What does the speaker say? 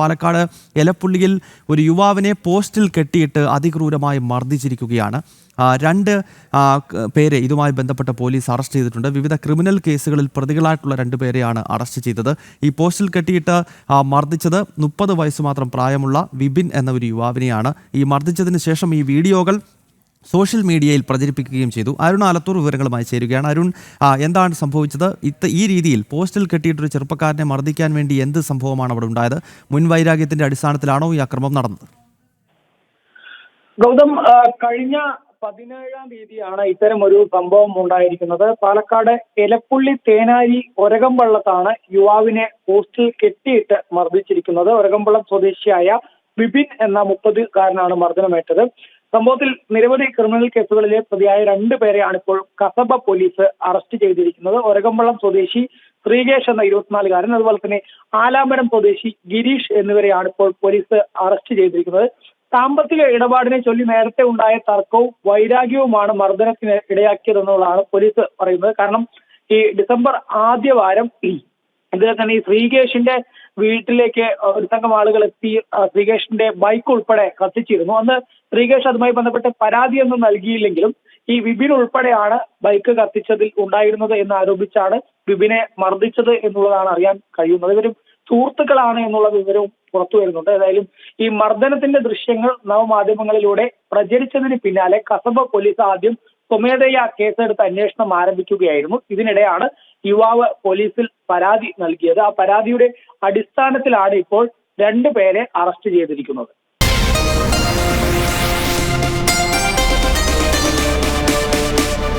പാലക്കാട് എലപ്പുള്ളിയിൽ ഒരു യുവാവിനെ പോസ്റ്റിൽ കെട്ടിയിട്ട് അതിക്രൂരമായി മർദ്ദിച്ചിരിക്കുകയാണ്. രണ്ട് പേരെ ഇതുമായി ബന്ധപ്പെട്ട പോലീസ് അറസ്റ്റ് ചെയ്തിട്ടുണ്ട്. വിവിധ ക്രിമിനൽ കേസുകളിൽ പ്രതികളായിട്ടുള്ള രണ്ട് പേരെയാണ് അറസ്റ്റ് ചെയ്തത്. ഈ പോസ്റ്റിൽ കെട്ടിയിട്ട് മർദ്ദിച്ചത് മുപ്പത് വയസ്സ് മാത്രം പ്രായമുള്ള വിപിൻ എന്ന ഒരു യുവാവിനെയാണ്. ഈ മർദ്ദിച്ചതിന് ശേഷം ഈ വീഡിയോകൾ സോഷ്യൽ മീഡിയയിൽ പ്രചരിപ്പിക്കുകയും ചെയ്തു. അരുൺ ആലത്തൂർ വിവരങ്ങളുമായി ചേരുകയാണ്. അരുൺ എന്താണ് സംഭവിച്ചത്? ഇത്ത ഈ രീതിയിൽ പോസ്റ്റിൽ കെട്ടിയിട്ടൊരു ചെറുപ്പക്കാരനെ മർദ്ദിക്കാൻ വേണ്ടി എന്ത് സംഭവമാണ് അവിടെ ഉണ്ടായത്? മുൻവൈരാഗ്യത്തിന്റെ അടിസ്ഥാനത്തിലാണോ ഈ അക്രമം നടന്നത്? ഗൗതം കഴിഞ്ഞ പതിനേഴാം തീയതിയാണ് ഇത്തരം ഒരു സംഭവം ഉണ്ടായിരിക്കുന്നത്. പാലക്കാട് എലപ്പുള്ളി തേനാരി ഒരകംപള്ളത്താണ് യുവാവിനെ പോസ്റ്റിൽ കെട്ടിയിട്ട് മർദ്ദിച്ചിരിക്കുന്നത്. ഒരകംപള്ളം സ്വദേശിയായ വിപിൻ എന്ന മുപ്പതുകാരനാണ് മർദ്ദനമേറ്റത്. സംഭവത്തിൽ നിരവധി ക്രിമിനൽ കേസുകളിലെ പ്രതിയായ രണ്ടു പേരെയാണ് ഇപ്പോൾ കസബ പോലീസ് അറസ്റ്റ് ചെയ്തിരിക്കുന്നത്. ഒരകമ്പളം സ്വദേശി ശ്രീകേഷ് എന്ന ഇരുപത്തിനാലുകാരൻ അതുപോലെ തന്നെ ആലാമരം സ്വദേശി ഗിരീഷ് എന്നിവരെയാണ് ഇപ്പോൾ പോലീസ് അറസ്റ്റ് ചെയ്തിരിക്കുന്നത്. സാമ്പത്തിക ഇടപാടിനെ ചൊല്ലി നേരത്തെ ഉണ്ടായ തർക്കവും വൈരാഗ്യവുമാണ് മർദ്ദനത്തിന് ഇടയാക്കിയതെന്നുള്ളതാണ് പോലീസ് പറയുന്നത്. കാരണം ഈ ഡിസംബർ ആദ്യ വാരം ഇതിൽ തന്നെ ഈ ശ്രീകേഷിന്റെ വീട്ടിലേക്ക് ഒരു സംഘം ആളുകൾ എത്തി ശ്രീകേഷിന്റെ ബൈക്ക് ഉൾപ്പെടെ കത്തിച്ചിരുന്നു. അന്ന് ശ്രീകേഷ് അതുമായി ബന്ധപ്പെട്ട് പരാതിയൊന്നും നൽകിയില്ലെങ്കിലും ഈ വിപിൻ ഉൾപ്പെടെയാണ് ബൈക്ക് കത്തിച്ചതിൽ ഉണ്ടായിരുന്നത് എന്ന് ആരോപിച്ചാണ് വിപിനെ മർദ്ദിച്ചത് എന്നുള്ളതാണ് അറിയാൻ കഴിയുന്നത്. ഇവരും സുഹൃത്തുക്കളാണ് എന്നുള്ള വിവരവും പുറത്തു വരുന്നുണ്ട്. ഏതായാലും ഈ മർദ്ദനത്തിന്റെ ദൃശ്യങ്ങൾ നവമാധ്യമങ്ങളിലൂടെ പ്രചരിച്ചതിന് പിന്നാലെ കസബ പോലീസ് ആദ്യം സ്വമേധയാ കേസെടുത്ത് അന്വേഷണം ആരംഭിക്കുകയായിരുന്നു. ഇതിനിടെയാണ് യുവാവ് പോലീസിൽ പരാതി നൽകിയത്. ആ പരാതിയുടെ അടിസ്ഥാനത്തിലാണ് ഇപ്പോൾ രണ്ടുപേരെ അറസ്റ്റ് ചെയ്തിരിക്കുന്നത്.